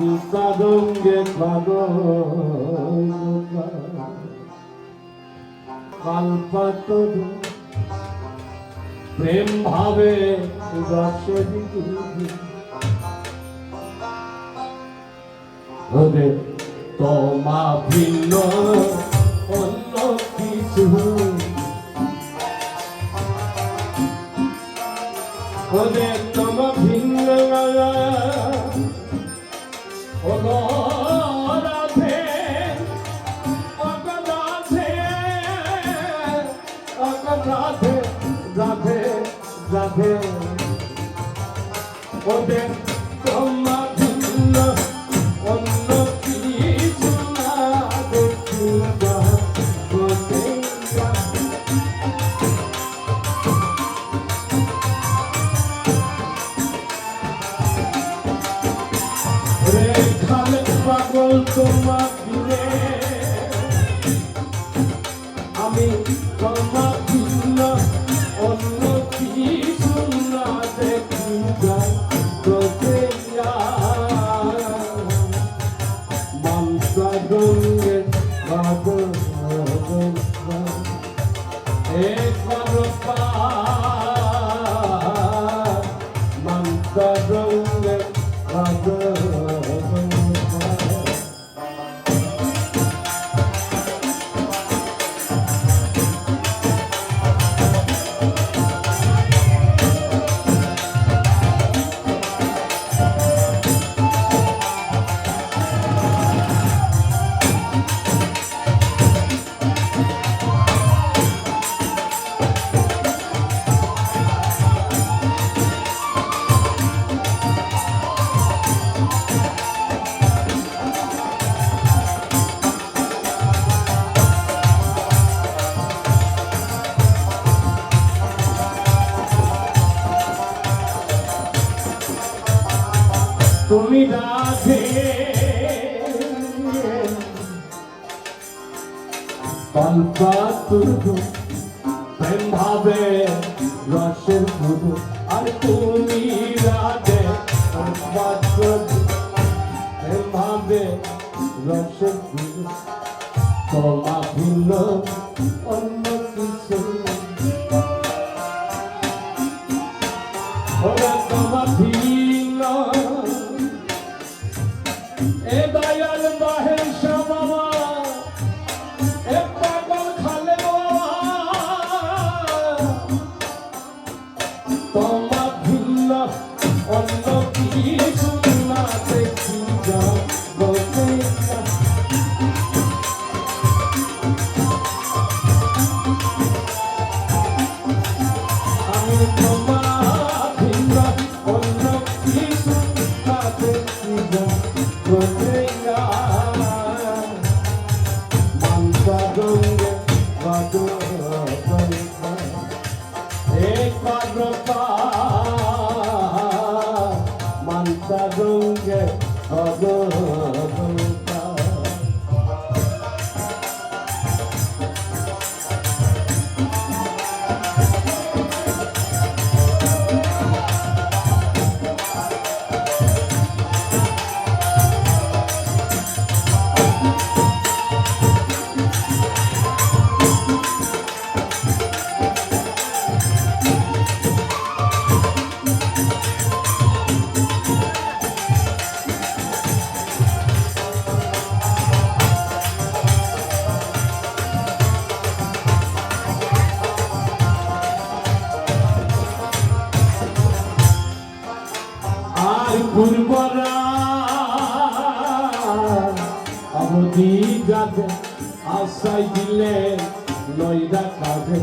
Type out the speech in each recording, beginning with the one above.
মানতা রঙ্গে প্রেম ভাবে ওরে তোমা ভিন্ন অন্য কিছু ওরে তোমা ভিন্ন রাধে রাধে রাধে। ওদের গঙ্গে পাগল একবার পার মানসা গঙ্গে তুমি রাধে। কল্পা তুর্ধু প্রেম ভাবে রসের পুরু আর তুমি রাধে কল্পা তুর্ধু প্রেম ভাবে রসের পুরু তোমা ভিন্ন, অন্য গঙ্গে আর পূর্বরা অবধি যাবে আশাই দিলে নইরা কাঁধে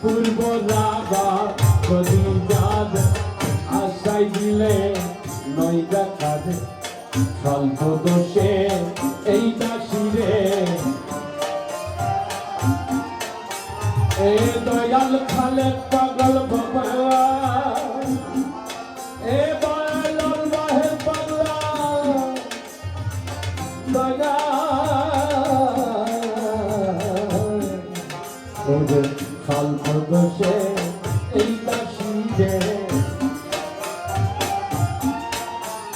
পূর্বরা বা বদি যাবে আশাই দিলে নইরা কাঁধে স্বল্প দোষে এই দাসিরে এ দয়াল খালে পাগল বাবা ওরে স্বল্প দোষে এই দাসিরে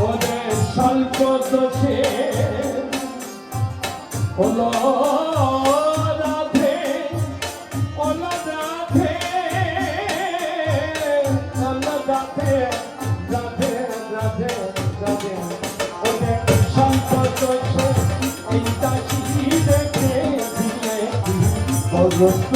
ওরে স্বল্প দোষে ওলো রাধে ওলো রাধে দাসী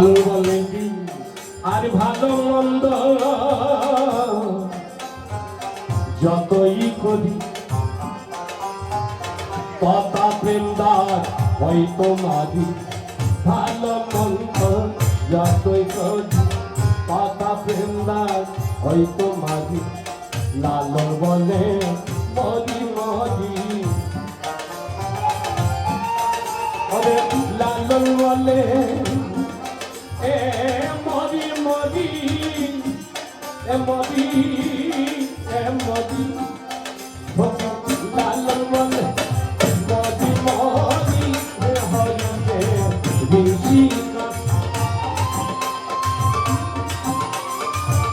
লাল বলে আর ভালো মন্দ যতই করি কথা প্রেমদার হয়তো মাঝি। ভালো মন্দ যতই করি কথা প্রেমদার হয়তো মাঝি। লাল বলে এ মরি